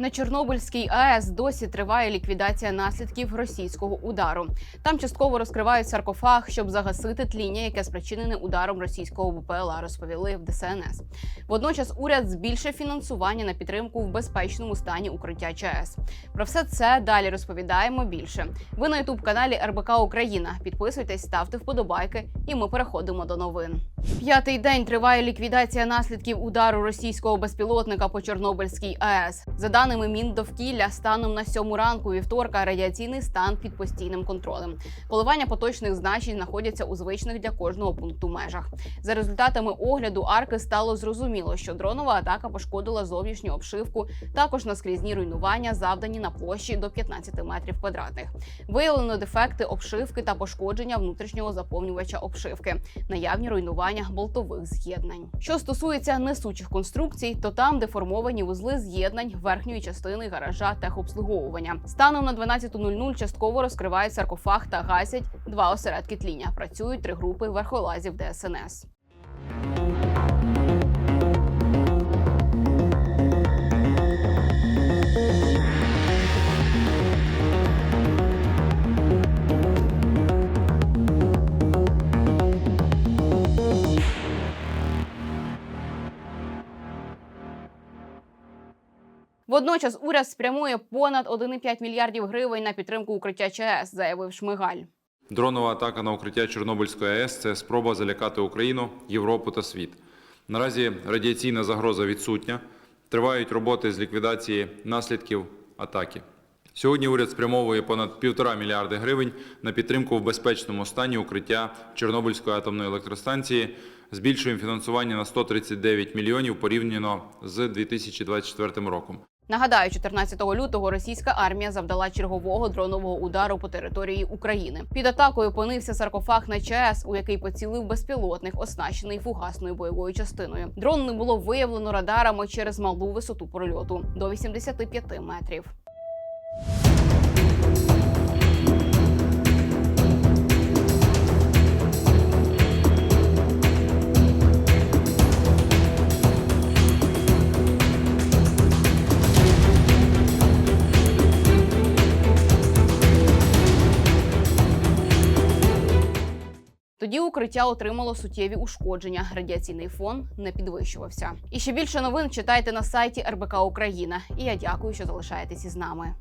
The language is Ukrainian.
На Чорнобильській АЕС досі триває ліквідація наслідків російського удару. Там частково розкривають саркофаг, щоб загасити тління, яке спричинене ударом російського БПЛА, розповіли в ДСНС. Водночас уряд збільшив фінансування на підтримку в безпечному стані укриття ЧАЕС. Про все це далі розповідаємо більше. Ви на ютуб каналі РБК Україна. Підписуйтесь, ставте вподобайки, і ми переходимо до новин. П'ятий день триває ліквідація наслідків удару російського безпілотника по Чорнобильській АЕС. За даними Міндовкілля, станом на сьому ранку вівторка радіаційний стан під постійним контролем. Коливання поточних значень знаходяться у звичних для кожного пункту межах. За результатами огляду арки стало зрозуміло, що дронова атака пошкодила зовнішню обшивку, також наскрізні руйнування, завдані на площі до 15 метрів квадратних. Виявлено дефекти обшивки та пошкодження внутрішнього заповнювача обшивки, наявні руйнування болтових з'єднань. Що стосується несучих конструкцій, то там деформовані вузли з'єднань верхньої частини гаража техобслуговування. Станом на 12.00 частково розкривають саркофаг та гасять два осередки тління. Працюють три групи верхолазів ДСНС. Водночас уряд спрямує понад 1,5 мільярдів гривень на підтримку укриття ЧАЕС, заявив Шмигаль. Дронова атака на укриття Чорнобильської АЕС це спроба залякати Україну, Європу та світ. Наразі радіаційна загроза відсутня. Тривають роботи з ліквідації наслідків атаки. Сьогодні уряд спрямовує понад півтора мільярди гривень на підтримку в безпечному стані укриття Чорнобильської атомної електростанції. Збільшуємо фінансування на 139 мільйонів порівняно з 2024 роком. Нагадаю, 14 лютого російська армія завдала чергового дронового удару по території України. Під атакою опинився саркофаг на ЧАЕС, у який поцілив безпілотник, оснащений фугасною бойовою частиною. Дрон не було виявлено радарами через малу висоту прольоту до 85 метрів. Тоді укриття отримало суттєві ушкодження. Радіаційний фон не підвищувався. І ще більше новин читайте на сайті РБК Україна. І я дякую, що залишаєтесь із нами.